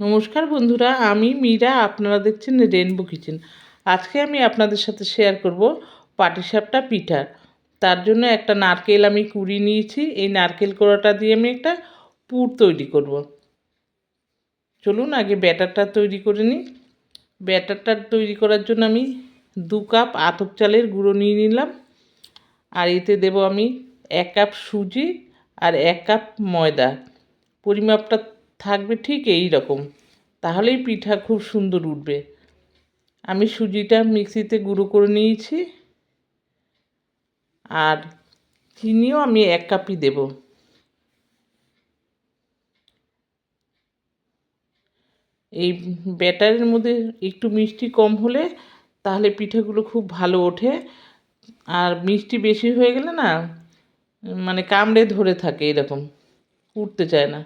নমস্কার বন্ধুরা, আমি মীরা, আপনারা দেখছেন রেনবো কিচেন আজকে আমি আপনাদের সাথে শেয়ার করব পাটিসাপটা পিঠা তার জন্য একটা নারকেল আমি কুড়ি নিয়েছি, এই নারকেল কোড়াটা দিয়ে আমি একটা পুর তৈরি করব। চলুন আগে ব্যাটারটা তৈরি করে নিই। ব্যাটারটা তৈরি করার জন্য আমি দু কাপ আতপ চালের গুঁড়ো নিয়ে নিলাম। আর এতে দেব আমি এক কাপ সুজি আর এক কাপ ময়দা। পরিমাপটা থাকবে ঠিক এই রকম। তাহলেই পিঠা খুব সুন্দর উঠবে। আমি সুজিটা মিক্সিতে গুঁড়ো করে নিয়েছি। আর চিনিও আমি এক কাপই দেব। এই ব্যাটারের মধ্যে একটু মিষ্টি কম হলে তাহলে পিঠাগুলো খুব ভালো ওঠে। আর মিষ্টি বেশি হয়ে গেলে না মানে কামড়ে ধরে থাকে এরকম, উঠতে চায় না।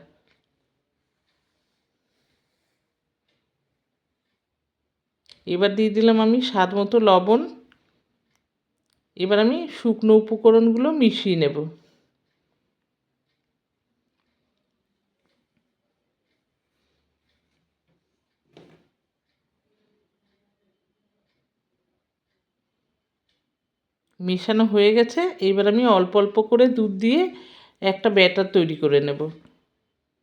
এবার দিয়ে দিলাম আমি স্বাদ মতো লবণ। এবার আমি শুকনো উপকরণগুলো মিশিয়ে নেব। মেশানো হয়ে গেছে। এবার আমি অল্প অল্প করে দুধ দিয়ে একটা ব্যাটার তৈরি করে নেব।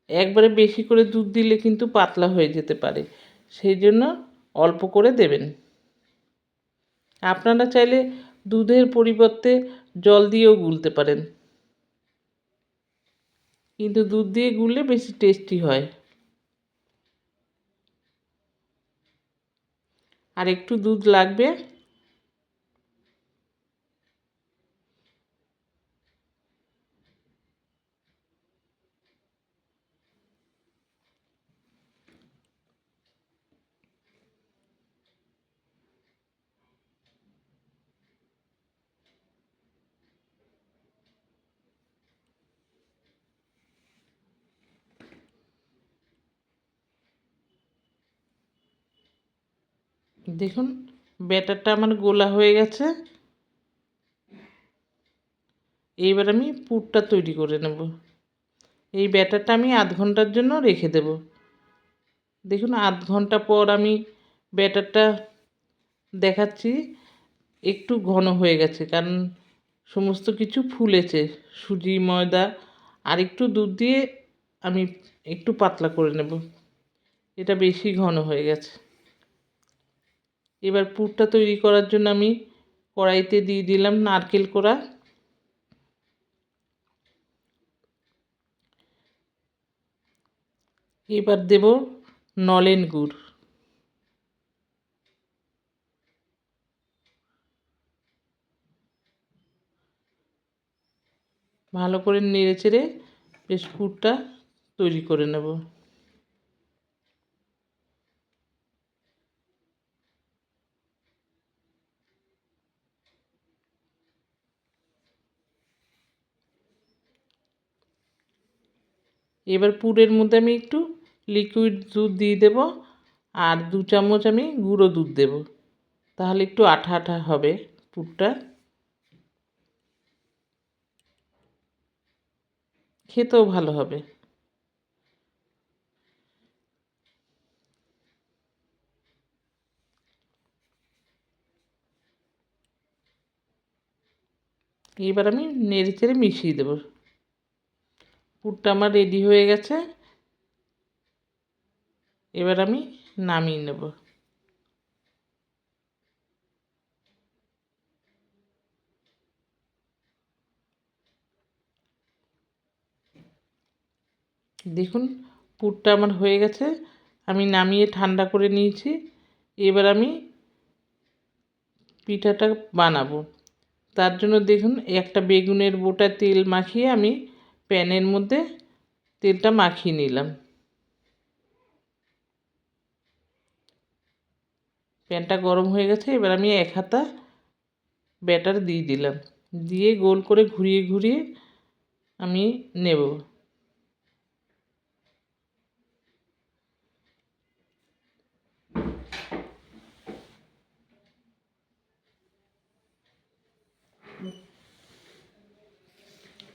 একবারে বেশি করে দুধ দিলে কিন্তু পাতলা হয়ে যেতে পারে। সেই জন্য অল্প করে দেবেন। আপনারা চাইলে দুধের পরিবর্তে জল দিয়েও গুলতে পারেন। কিন্তু দুধ দিয়ে গুললে বেশি টেস্টি হয়। আর একটু দুধ লাগবে দেখুন, ব্যাটারটা আমার গোলা হয়ে গেছে। এইবার আমি পুরটা তৈরি করে নেব। এই ব্যাটারটা আমি আধ ঘণ্টার জন্য রেখে দেব। দেখুন, আধ ঘণ্টা পর আমি ব্যাটারটা দেখাচ্ছি, একটু ঘন হয়ে গেছে, কারণ সমস্ত কিছু ফুলেছে। সুজি, ময়দা, আর একটু দুধ দিয়ে আমি একটু পাতলা করে নেব। এটা বেশি ঘন হয়ে গেছে। এবার পুরটা তৈরি করার জন্য আমি কড়াইতে দিয়ে দিলাম নারকেল কোড়া। এবার দেব নলেন গুড়। ভালো করে নেড়ে চেড়ে বেশ পুরটা তৈরি করে নেব। এবার পুরের মধ্যে আমি একটু লিকুইড দুধ দিয়ে দেব আর দু চামচ আমি গুঁড়ো দুধ দেব। তাহলে একটু আঠা আঠা হবে পুরটা। খেতেও ভালো হবে। এবার আমি নেড়ে চেড়ে মিশিয়ে দেবো। পুরটা আমার রেডি হয়ে গেছে। এবার আমি নামিয়ে নেব। দেখুন, পুরটা আমার হয়ে গেছে। আমি নামিয়ে ঠান্ডা করে নিয়েছি। এবার আমি পিঠাটা বানাবো। তার জন্য দেখুন, একটা বেগুনের বোটা তেল মাখিয়ে আমি প্যানের মধ্যে তেলটা মাখিয়ে নিলাম। প্যানটা গরম হয়ে গেছে, এবার আমি এক হাতা ব্যাটার দিয়ে দিলাম। দিয়ে গোল করে ঘুরিয়ে ঘুরিয়ে আমি নেব।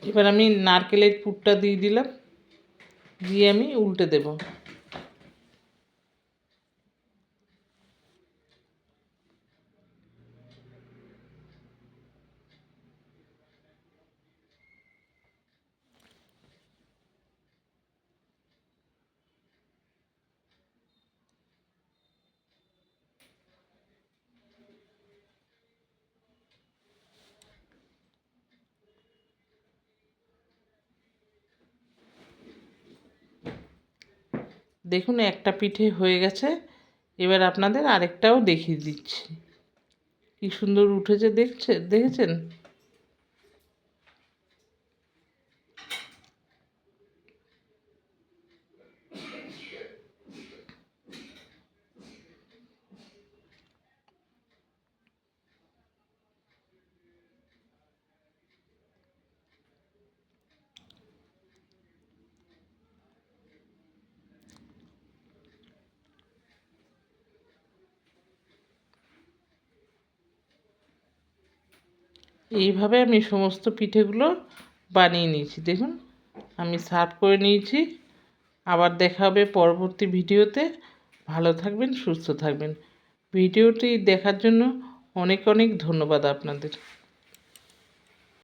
এবার আমি নারকেলের পুরটা দিয়ে দিলাম দিয়ে আমি উল্টে দেব। দেখুন, একটা পিঠে হয়ে গেছে। এবার আপনাদের আরেকটাও দেখিয়ে দিচ্ছি। কি সুন্দর উঠেছে, দেখছে, দেখেছেন? এইভাবে আমি সমস্ত পিঠেগুলো বানিয়ে নিয়েছি। দেখুন, আমি সার্ভ করে নিয়েছি। আবার দেখা হবে পরবর্তী ভিডিওতে। ভালো থাকবেন, সুস্থ থাকবেন। ভিডিওটি দেখার জন্য অনেক অনেক ধন্যবাদ আপনাদের।